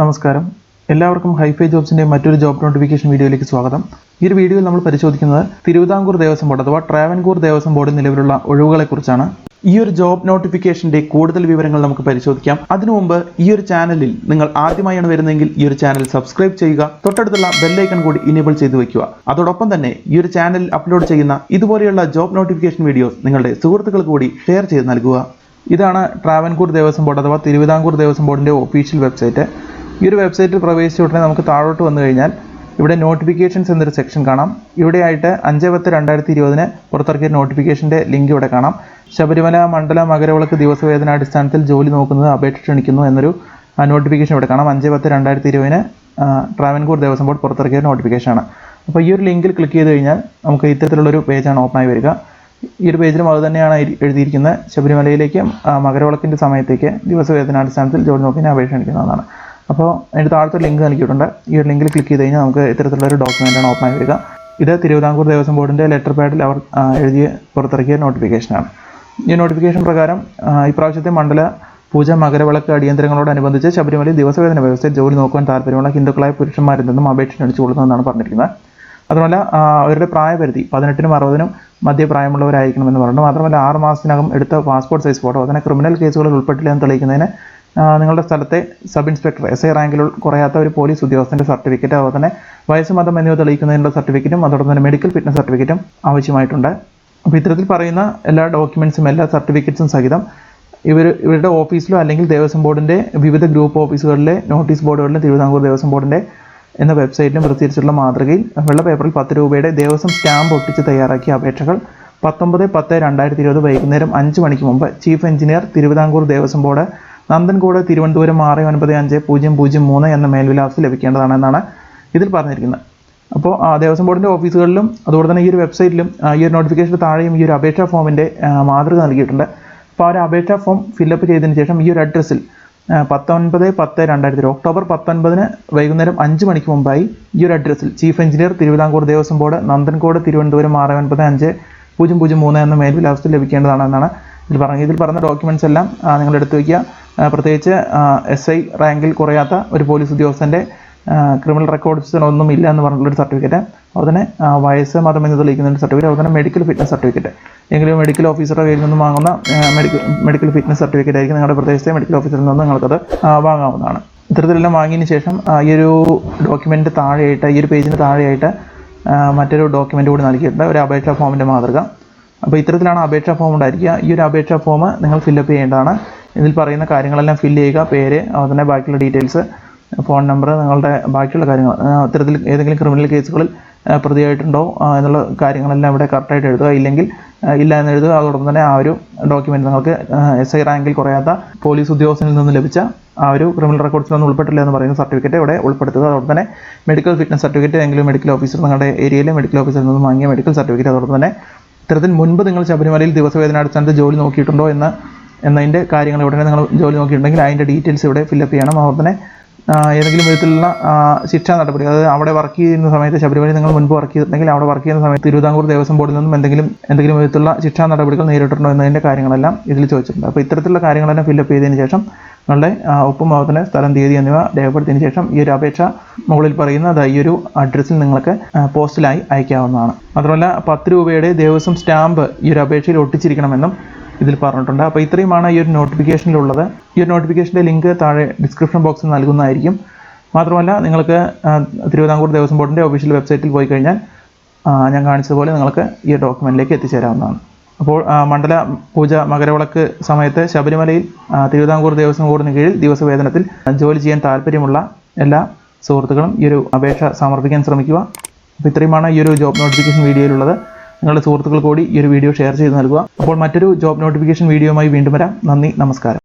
നമസ്കാരം. എല്ലാവർക്കും ഹൈഫൈ ജോബ്സിന്റെ മറ്റൊരു ജോബ് നോട്ടിഫിക്കേഷൻ വീഡിയോയിലേക്ക് സ്വാഗതം. ഈ ഒരു വീഡിയോയിൽ നമ്മൾ പരിശോധിക്കുന്നത് തിരുവിതാംകൂർ ദേവസ്വം ബോർഡ് അഥവാ ട്രാവൻകൂർ ദേവസ്വം ബോർഡ് നിലവിലുള്ള ഒഴിവുകളെക്കുറിച്ചാണ്. ഈ ഒരു ജോബ് നോട്ടിഫിക്കേഷന്റെ കൂടുതൽ വിവരങ്ങൾ നമുക്ക് പരിശോധിക്കാം. അതിനു മുമ്പ് ഈ ഒരു ചാനലിൽ നിങ്ങൾ ആദ്യമായാണ് വരുന്നതെങ്കിൽ ഈ ഒരു ചാനൽ സബ്സ്ക്രൈബ് ചെയ്യുക തൊട്ടടുത്തുള്ള ബെല്ലൈക്കൺ കൂടി ഇനേബിൾ ചെയ്തു വെക്കുക. അതോടൊപ്പം തന്നെ ഈ ഒരു ചാനലിൽ അപ്ലോഡ് ചെയ്യുന്ന ഇതുപോലെയുള്ള ജോബ് നോട്ടിഫിക്കേഷൻ വീഡിയോസ് നിങ്ങളുടെ സുഹൃത്തുക്കൾ കൂടി ഷെയർ ചെയ്ത് നൽകുക. ഇതാണ് ട്രാവൻകൂർ ദേവസ്വം ബോർഡ് അഥവാ തിരുവിതാംകൂർ ദേവസ്വം ബോർഡിന്റെ ഒഫീഷ്യൽ വെബ്സൈറ്റ് ഈ ഒരു വെബ്സൈറ്റിൽ പ്രവേശിച്ച ഉടനെ നമുക്ക് താഴോട്ട് വന്നു കഴിഞ്ഞാൽ ഇവിടെ നോട്ടിഫിക്കേഷൻസ് എന്നൊരു സെക്ഷൻ കാണാം. ഇവിടെയായിട്ട് അഞ്ച് പത്ത് രണ്ടായിരത്തി ഇരുപതിന് പുറത്തിറക്കിയ നോട്ടിഫിക്കേഷന്റെ ലിങ്ക് ഇവിടെ കാണാം. ശബരിമല മണ്ഡല മകരവിളക്ക് ദിവസവേദന അടിസ്ഥാനത്തിൽ ജോലി നോക്കുന്നത് അപേക്ഷ ക്ഷണിക്കുന്നു എന്നൊരു നോട്ടിഫിക്കേഷൻ ഇവിടെ കാണാം. അഞ്ച് പത്ത് രണ്ടായിരത്തി ഇരുപതിന് ട്രാവൻകൂർ ദേവസ്വം ബോർഡ് പുറത്തിറക്കിയ നോട്ടിഫിക്കേഷനാണ് അപ്പോൾ ഈ ഒരു ലിങ്കിൽ ക്ലിക്ക് ചെയ്ത് കഴിഞ്ഞാൽ നമുക്ക് ഇത്തരത്തിലുള്ളൊരു പേജാണ് ആയി വരിക. ഈ ഒരു പേജിലും അത് തന്നെയാണ് എഴുതി- എഴുതിയിരിക്കുന്നത്. ശബരിമലയിലേക്ക് മകരവിളക്കിന്റെ സമയത്തേക്ക് ദിവസവേതനാടിസ്ഥാനത്തിൽ ജോലി നോക്കിന് അപേക്ഷ ക്ഷണിക്കുന്നതാണ്. അപ്പോൾ അതിന്റെ താഴത്തെ ലിങ്ക് നൽകിയിട്ടുണ്ട്. ഈ ഒരു ലിങ്കിൽ ക്ലിക്ക് ചെയ്ത് കഴിഞ്ഞാൽ നമുക്ക് ഇത്തരത്തിലുള്ള ഒരു ഡോക്യുമെന്റാണ് ഓപ്പൺ ആയി വരിക. ഇത് തിരുവിതാംകൂർ ദേവസ്വം ബോർഡിന്റെ ലെറ്റർ പാഡിൽ അവർ എഴുതിയ എഴുതി പുറത്തിറക്കിയ നോട്ടിഫിക്കേഷനാണ് ഈ നോട്ടിഫിക്കേഷൻ പ്രകാരം ഇപ്രാവശ്യത്തെ മണ്ഡല പൂജ മകരവിളക്ക് അടിയന്തരങ്ങളോടനുബന്ധിച്ച് ശബരിമലയിൽ ദിവസവേതന വ്യവസ്ഥയിൽ ജോലി നോക്കുവാൻ താല്പര്യമുള്ള ഹിന്ദുക്കളായ പുരുഷന്മാരിൽ നിന്നും അപേക്ഷ ക്ഷണിച്ചു കൊടുക്കുന്നതെന്നാണ് പറഞ്ഞിരിക്കുന്നത്. അതുമല്ല അവരുടെ പ്രായപരിധി പതിനെട്ടിനും അറുപതിനും മധ്യപ്രായമുള്ളവരായിരിക്കണമെന്ന് പറഞ്ഞു. മാത്രമല്ല ആറ് മാസത്തിനകം എടുത്ത പാസ്പോർട്ട് സൈസ് ഫോട്ടോ അതിനെ ക്രിമിനൽ കേസുകളിൽ ഉൾപ്പെട്ടില്ല എന്ന് തെളിയിക്കുന്നതിന് നിങ്ങളുടെ സ്ഥലത്തെ സബ് ഇൻസ്പെക്ടർ എസ് ഐ റാങ്കിൽ കുറയാത്ത ഒരു പോലീസ് ഉദ്യോഗസ്ഥന്റെ സർട്ടിഫിക്കറ്റ് അതുപോലെ തന്നെ വയസ്സ് മതം എന്നിവ തെളിയിക്കുന്നതിനുള്ള സർട്ടിഫിക്കറ്റും അതോടൊപ്പം തന്നെ മെഡിക്കൽ ഫിറ്റ്നസ് സർട്ടിഫിക്കറ്റും ആവശ്യമായിട്ടുണ്ട്. അപ്പോൾ ഇത്തരത്തിൽ പറയുന്ന എല്ലാ ഡോക്യുമെൻസും എല്ലാ സർട്ടിഫിക്കറ്റ്സും സഹിതം ഇവർ ഇവരുടെ ഓഫീസിലോ അല്ലെങ്കിൽ ദേവസ്വം ബോർഡിന്റെ വിവിധ ഗ്രൂപ്പ് ഓഫീസുകളിലെ നോട്ടീസ് ബോർഡുകളിലും തിരുവിതാംകൂർ ദേവസ്വം ബോർഡിന്റെ എന്ന വെബ്സൈറ്റിലും പ്രസിദ്ധീകരിച്ചിട്ടുള്ള മാതൃകയിൽ വെള്ള പേപ്പറിൽ പത്ത് രൂപയുടെ ദേവസ്വം സ്റ്റാമ്പ് ഒട്ടിച്ച് തയ്യാറാക്കിയ അപേക്ഷകൾ പത്തൊമ്പത് പത്ത് രണ്ടായിരത്തി ഇരുപത് വൈകുന്നേരം അഞ്ച് മണിക്ക് മുമ്പ് chief engineer Thiruvithamkoor Devaswom board Nanthancode Thiruvananthapuram ആറ് ഒൻപത് അഞ്ച് പൂജ്യം പൂജ്യം മൂന്ന് എന്ന മേൽവിലാസത്തിൽ ലഭിക്കേണ്ടതാണെന്നാണ് ഇതിൽ പറഞ്ഞിരിക്കുന്നത്. അപ്പോൾ ദേവസ്വം ബോർഡിന്റെ ഓഫീസുകളിലും അതുപോലെ തന്നെ ഈ ഒരു വെബ്സൈറ്റിലും ഈ ഒരു നോട്ടിഫിക്കേഷൻ താഴെയും ഈ ഒരു അപേക്ഷാ ഫോമിന്റെ മാതൃക നൽകിയിട്ടുണ്ട്. അപ്പോൾ ആ ഒരു അപേക്ഷാ ഫോം ഫില്ലപ്പ് ചെയ്തതിന് ശേഷം ഈ ഒരു അഡ്രസ്സിൽ പത്തൊൻപത് പത്ത് രണ്ടായിരത്തി ഒക്ടോബർ പത്തൊൻപതിന് വൈകുന്നേരം അഞ്ച് മണിക്ക് മുമ്പായി ഈ ഒരു അഡ്രസ്സിൽ chief engineer Thiruvithamkoor Devaswom board Nanthancode Thiruvananthapuram ആറ് ഒൻപത് അഞ്ച് പൂജ്യം പൂജ്യം മൂന്ന് എന്ന മേൽവിലാസത്തിൽ ലഭിക്കേണ്ടതാണെന്നാണ് ഇതിൽ പറഞ്ഞത്. ഇതിൽ പറഞ്ഞ ഡോക്യുമെന്റ്സ് എല്ലാം നിങ്ങളെടുത്ത് വയ്ക്കുക. പ്രത്യേകിച്ച് എസ് ഐ റാങ്കിൽ കുറയാത്ത ഒരു പോലീസ് ഉദ്യോഗസ്ഥന്റെ ക്രിമിനൽ റെക്കോർഡ്സ് ഒന്നും ഇല്ല എന്ന് പറഞ്ഞിട്ടുള്ളൊരു സർട്ടിഫിക്കറ്റ് അതുപോലെ തന്നെ വയസ്സ് മതം എന്ന് തെളിയിക്കുന്ന ഒരു സർട്ടിഫിക്കറ്റ് അതുപോലെ തന്നെ മെഡിക്കൽ ഫിറ്റ്നസ് സർട്ടിഫിക്കറ്റ് എങ്കിലും മെഡിക്കൽ ഓഫീസറുടെ കയ്യിൽ നിന്നും വാങ്ങുന്ന മെഡിക്കൽ മെഡിക്കൽ ഫിറ്റ്നസ് സർട്ടിഫിക്കറ്റ് ആയിരിക്കും നിങ്ങളുടെ പ്രദേശത്തെ മെഡിക്കൽ ഓഫീസറിൽ നിന്ന് നിങ്ങൾക്കത് വാങ്ങാവുന്നതാണ്. ഇത്തരത്തിലെല്ലാം വാങ്ങിയതിന് ശേഷം ഈ ഒരു ഡോക്യുമെന്റ് താഴെയായിട്ട് ഈ ഒരു പേജിന് താഴെയായിട്ട് മറ്റൊരു ഡോക്യുമെന്റ് കൂടി നൽകിയിട്ടുണ്ട്. ഒരു അപേക്ഷാ ഫോമിന്റെ മാതൃക. അപ്പോൾ ഇത്തരത്തിലാണ് അപേക്ഷാ ഫോം ഉണ്ടായിരിക്കുക. ഈ ഒരു അപേക്ഷാ ഫോം നിങ്ങൾ ഫില്ലപ്പ് ചെയ്യേണ്ടതാണ്. ഇതിൽ പറയുന്ന കാര്യങ്ങളെല്ലാം ഫില്ല് ചെയ്യുക പേര് തന്നെ ബാക്കിയുള്ള ഡീറ്റെയിൽസ് ഫോൺ നമ്പർ നിങ്ങളുടെ ബാക്കിയുള്ള കാര്യങ്ങൾ അത്തരത്തിൽ ഏതെങ്കിലും ക്രിമിനൽ കേസുകളിൽ പ്രതിയായിട്ടുണ്ടോ എന്നുള്ള കാര്യങ്ങളെല്ലാം ഇവിടെ കറക്റ്റായിട്ട് എഴുതുക. ഇല്ലെങ്കിൽ ഇല്ല എന്ന് എഴുതുക. അതോടൊപ്പം തന്നെ ആ ഒരു ഡോക്യുമെന്റ് നിങ്ങൾക്ക് എസ് ഐ റാങ്കിൽ കുറയാത്ത പോലീസ് ഉദ്യോഗസ്ഥനിൽ നിന്ന് ലഭിച്ച ആ ഒരു ക്രിമിനൽ റെക്കോർഡ്സിൽ ഒന്നും ഉൾപ്പെട്ടില്ല എന്ന് പറയുന്ന സർട്ടിഫിക്കറ്റ് ഇവിടെ ഉൾപ്പെടുത്തുക. അതോടൊപ്പം തന്നെ മെഡിക്കൽ ഫിറ്റ്നസ് സർട്ടിഫിക്കറ്റ് എങ്കിലും മെഡിക്കൽ ഓഫീസർ നിങ്ങളുടെ ഏരിയയിലെ മെഡിക്കൽ ഓഫീസറിൽ നിന്ന് വാങ്ങിയ മെഡിക്കൽ സർട്ടിഫിക്കറ്റ് അതോടൊപ്പം തന്നെ ഇത്തരത്തിൽ മുൻപ് നിങ്ങൾ ശബരിമലയിൽ ദിവസവേതനാടിസ്ഥാനത്ത് ജോലി നോക്കിയിട്ടുണ്ടോ എന്ന് എന്നതിന്റെ കാര്യങ്ങൾ ഉടനെ നിങ്ങൾ ജോലി നോക്കിയിട്ടുണ്ടെങ്കിൽ അതിന്റെ ഡീറ്റെയിൽസ് ഇവിടെ ഫില്ലപ്പ് ചെയ്യണം. അതുപോലെ തന്നെ ഏതെങ്കിലും വിധത്തിലുള്ള ശിക്ഷാ നടപടി അതായത് അവിടെ വർക്ക് ചെയ്യുന്ന സമയത്ത് ശബരിമലയിൽ നിങ്ങൾ മുൻപ് വർക്ക് ചെയ്തിട്ടുണ്ടെങ്കിൽ അവിടെ വർക്ക് ചെയ്യുന്ന സമയത്ത് തിരുവിതാംകൂർ ദേവസ്വം ബോർഡിൽ നിന്നും എന്തെങ്കിലും എന്തെങ്കിലും വിധത്തിലുള്ള ശിക്ഷാ നടപടികൾ നേരിട്ടിട്ടുണ്ടോ എന്നതിന്റെ കാര്യങ്ങളെല്ലാം ഇതിൽ ചോദിച്ചിട്ടുണ്ട്. അപ്പോൾ ഇത്തരത്തിലുള്ള കാര്യങ്ങളെല്ലാം ഫില്ലപ്പ് ചെയ്തതിന് ശേഷം നിങ്ങളുടെ ഒപ്പം അതുപോലെ സ്ഥലം തീയതി എന്നിവ രേഖപ്പെടുത്തിയതിന് ശേഷം ഈ ഒരു അപേക്ഷ മുകളിൽ പറയുന്ന അത് ഈ ഒരു അഡ്രസ്സിൽ നിങ്ങൾക്ക് പോസ്റ്റലായി അയക്കാവുന്നതാണ്. മാത്രമല്ല പത്ത് രൂപയുടെ ദേവസ്വം സ്റ്റാമ്പ് ഈ ഒരു അപേക്ഷയിൽ ഒട്ടിച്ചിരിക്കണമെന്നും ഇതിൽ പറഞ്ഞിട്ടുണ്ട്. അപ്പോൾ ഇത്രയുമാണ് ഈ ഒരു നോട്ടിഫിക്കേഷനിലുള്ളത് ഈ ഒരു നോട്ടിഫിക്കേഷന്റെ ലിങ്ക് താഴെ ഡിസ്ക്രിപ്ഷൻ ബോക്സിൽ നൽകുന്നതായിരിക്കും. മാത്രമല്ല നിങ്ങൾക്ക് തിരുവിതാംകൂർ ദേവസ്വം ബോർഡിന്റെ ഒഫീഷ്യൽ വെബ്സൈറ്റിൽ പോയി കഴിഞ്ഞാൽ ഞാൻ കാണിച്ചതുപോലെ നിങ്ങൾക്ക് ഈ ഡോക്യുമെന്റിലേക്ക് എത്തിച്ചേരാവുന്നതാണ്. അപ്പോൾ മണ്ഡല പൂജ മകരവിളക്ക് സമയത്ത് ശബരിമലയിൽ തിരുവിതാംകൂർ ദേവസ്വം ബോർഡിന് കീഴിൽ ദിവസവേതനത്തിൽ ജോലി ചെയ്യാൻ താല്പര്യമുള്ള എല്ലാ സുഹൃത്തുക്കളും ഈ ഒരു അപേക്ഷ സമർപ്പിക്കാൻ ശ്രമിക്കുക. അപ്പോൾ ഇത്രയുമാണ് ഈ ഒരു ജോബ് നോട്ടിഫിക്കേഷൻ വീഡിയോയിലുള്ളത് നിങ്ങളുടെ സുഹൃത്തുക്കൾ കൂടി ഈ ഒരു വീഡിയോ ഷെയർ ചെയ്ത് നൽകുക. അപ്പോൾ മറ്റൊരു ജോബ് നോട്ടിഫിക്കേഷൻ വീഡിയോയുമായി വീണ്ടും വരാം. നന്ദി നമസ്കാരം.